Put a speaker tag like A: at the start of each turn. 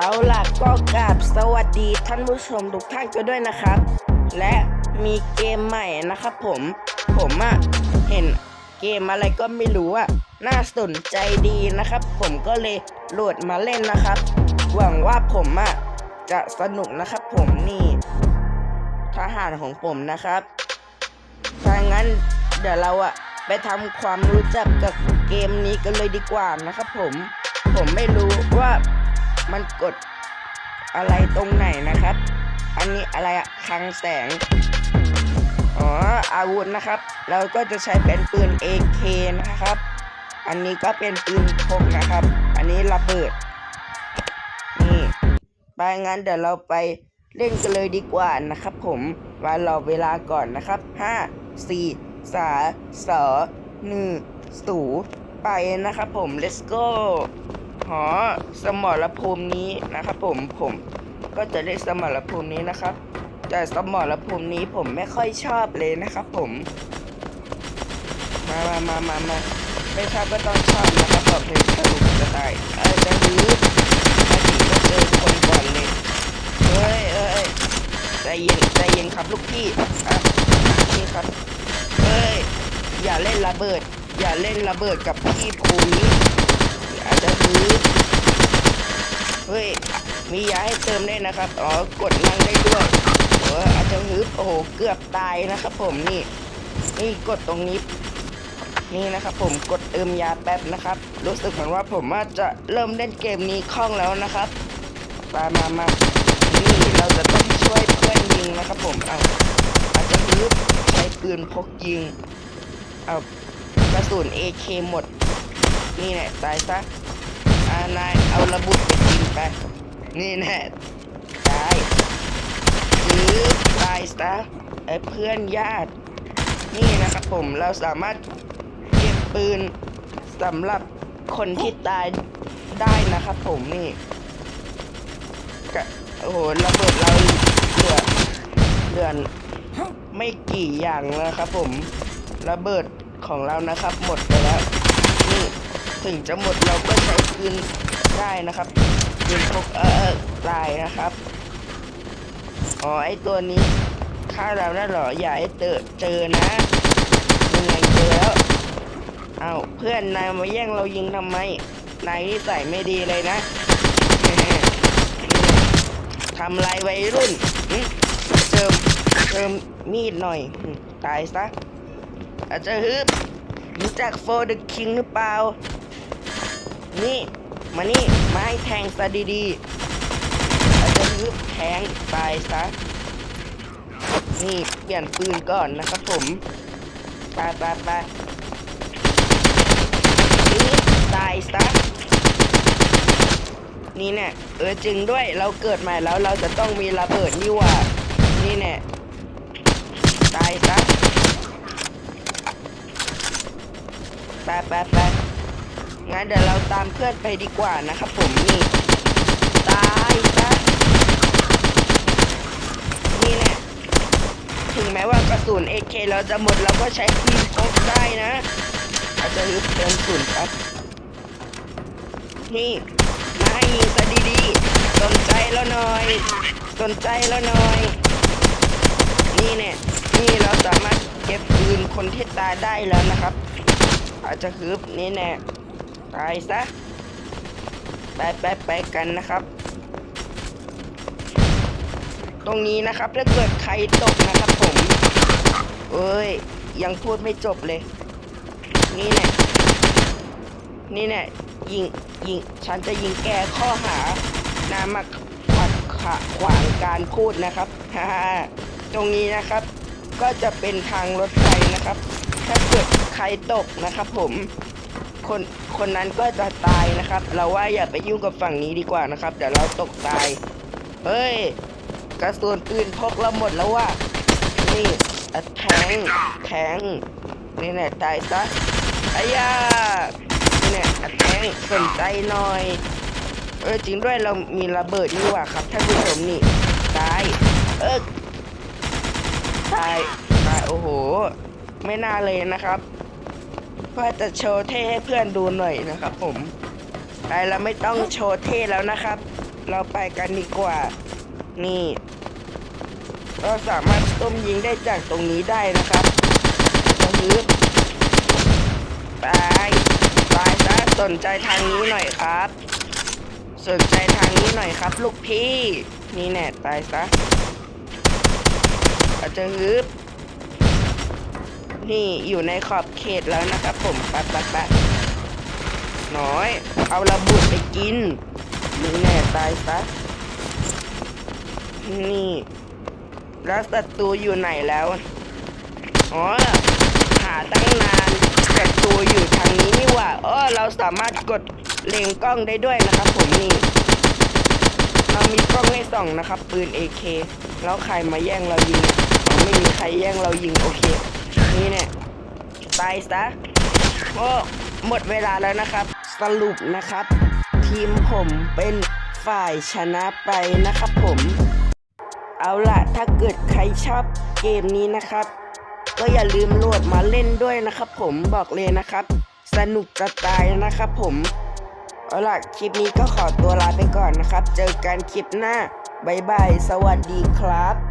A: เอาล่ะก็กราบสวัสดีท่านผู้ชมทุกท่านกันด้วยนะครับ และมีเกมใหม่นะครับผม ผมอะเห็นเกมอะไรก็ไม่รู้อะน่าสนใจดีนะครับ ผมก็เลยโหลดมาเล่นนะครับ หวังว่าผมอะจะสนุกนะครับผมนี่ ทหารของผมนะครับถ้างั้นเดี๋ยวเราอะไปทำความรู้จักกับเกมนี้กันเลยดีกว่านะครับผม ผมไม่รู้ว่า มันกดอะไรตรงไหนนะครับ อันนี้อะไรอะคลังแสง อ๋อ อาวุธนะครับ เราก็จะใช้เป็นปืน AK นะครับ อันนี้ก็เป็นปืนพกนะครับ อันนี้ระเบิด นี่ไปงั้นเดี๋ยวเราไปเล่นกันเลยดีกว่านะครับผมมารอเวลาก่อนนะครับ 5 4 3 2 1 0ไปนะครับผม let's go หอสมรภูมินี้นะครับ ผมผมก็จะเล่นสมรภูมินี้นะครับ แต่สมรภูมินี้ผมไม่ค่อยชอบเลยนะครับ ผมมามามามามาไม่ชอบก็ต้องชอบนะครับบอกเลยสนุกจะตายเออจะรื้อมาถึงก็เจอคนก่อนเลยเฮ้ยเอ้ยใจเย็นใจเย็นครับลูกพี่อะนี่ครับเฮ้ยอย่าเล่นระเบิด อย่าเล่นระเบิดกับพี่ภูนี้ อาจจะรื้อเฮ้ย มียาให้เติมได้นะครับ อ๋อ กดนั่งได้ด้วยเอออาจจะฮึบโอ้โห เกือบตายนะครับผมนี่ นี่กดตรงนี้ นี่นะครับผมกดเติมยาแป๊บนะครับ รู้สึกเหมือนว่าผมว่าจะเริ่มเล่นเกมนี้คล่องแล้วนะครับมามามานี่เราจะต้องช่วยเพื่อนยิงนะครับผม เอาอาจจะฮึบใช้ปืนพกยิง เอากระสุน AK หมด นี่แหละตายซะอานายเอาระบุดไปยิงไป นี่แน่ตายหรือตายซะไอ้เพื่อนญาติ นี่นะครับผมเราสามารถเก็บปืนสำหรับคนที่ตายได้นะครับผมนี่โอ้โหระเบิดเราเหลือเหลือไม่กี่อย่างแล้วครับผมระเบิดของเรานะครับ หมดไปแล้ว ถึงจะหมดเราก็ใช้ปืนได้นะครับปืนพกเออตายนะครับอ๋อไอตัวนี้ฆ่าเรานั่นเหรออย่าให้เจอเจอนะยังไงเจอแล้วเอาเพื่อนนายมาแย่งเรายิงทำไมนายนิสัยไม่ดีเลยนะทำลายวัยรุ่นเจิมเจิมมีดหน่อย ตายซะอาจจะฮึบรู้จักโฟเดอะคิงหรือเปล่า นี่ มานี่ มาให้แทงซะดีๆจจะฮึบแทงตายซะ นี่เปลี่ยนปืนก่อนนะครับผมไปไปไปนี่ตายซะ นี่เนี่ยเออจริงด้วย เราเกิดใหม่แล้วเราจะต้องมีระเบิดนี่หว่า นี่เนี่ยตายซะไปไปไป งั้นเดี๋ยวเราตามเพื่อนไปดีกว่านะครับผมนี่ตายซะนี่แหละถึงแม้ว่ากระสุน AK เราจะหมดเราก็ใช้ปืนพกได้นะอาจจะลืมเติมสุนครับนี่มาให้ยิงซะดีๆสนใจแล้วหน่อย สนใจแล้วหน่อย นี่เนี่ยนี่เราสามารถเก็บปืนคนที่ตายได้แล้วนะครับ อาจจะคืบนี่แน่ ตายซะ ไปไปไปกันนะครับ ตรงนี้นะครับถ้าเกิดใครตกนะครับผม เอ้ย ยังพูดไม่จบเลย นี่เนี่ยนี่เนี่ยยิงยิงฉันจะยิงแกข้อหานามาขัดขขวางการพูดนะครับฮ่าตรงนี้นะครับ ก็จะเป็นทางรถไฟนะครับ ถ้าเกิดใครตกนะครับผม คนคนนั้นก็จะตายนะครับ เราว่าอย่าไปยุ่งกับฝั่งนี้ดีกว่านะครับ เดี๋ยวเราตกตาย เฮ้ย กระสุนปืนพกเราหมดแล้วว่ะ นี่แทงแทงนี่แน่ตายซะอายานี่แน่อะแทงสนใจหน่อย เออจริงด้วยเรามีระเบิดนี่ว่าครับท่านผู้ชมนี่ ตาย เออตาย ตาย โอ้โห ไม่น่าเลยนะครับ ว่าจะโชว์เท่ให้เพื่อนดูหน่อยนะครับ ผม ไปแล้วไม่ต้องโชว์เท่แล้วนะครับ เราไปกันดีกว่า นี่ เราสามารถต้มยิงได้จากตรงนี้ได้นะครับตรงนี้ตายตายซะสนใจทางนี้หน่อยครับ สนใจทางนี้หน่อยครับ ลูกพี่ นี่แน่ตายซะอาจจะฮึบ นี่อยู่ในขอบเขตแล้วนะครับผมปัดปัดปัดน้อย เอาระบุดไปกินนี่แน่ตายซะนี่แล้วศัตรูอยู่ไหนแล้ว อ๋อ หาตั้งนานศัตรูอยู่ทางนี้นี่ว่าเออเราสามารถกดเล็งกล้องได้ด้วยนะครับผมนี่ เรามีกล้องให้ส่องนะครับ ปืน AK แล้วใครมาแย่งเรายิง ไม่มีใครแย่งเรายิงโอเค นี่เนี่ยตายซะโอ้หมดเวลาแล้วนะครับ สรุปนะครับ ทีมผมเป็นฝ่ายชนะไปนะครับผม เอาล่ะถ้าเกิดใครชอบเกมนี้นะครับ ก็อย่าลืมโหลดมาเล่นด้วยนะครับผมบอกเลยนะครับ สนุกจะตายนะครับผม เอาล่ะคลิปนี้ก็ขอตัวลาไปก่อนนะครับ เจอกันคลิปหน้าบายบาย สวัสดีครับ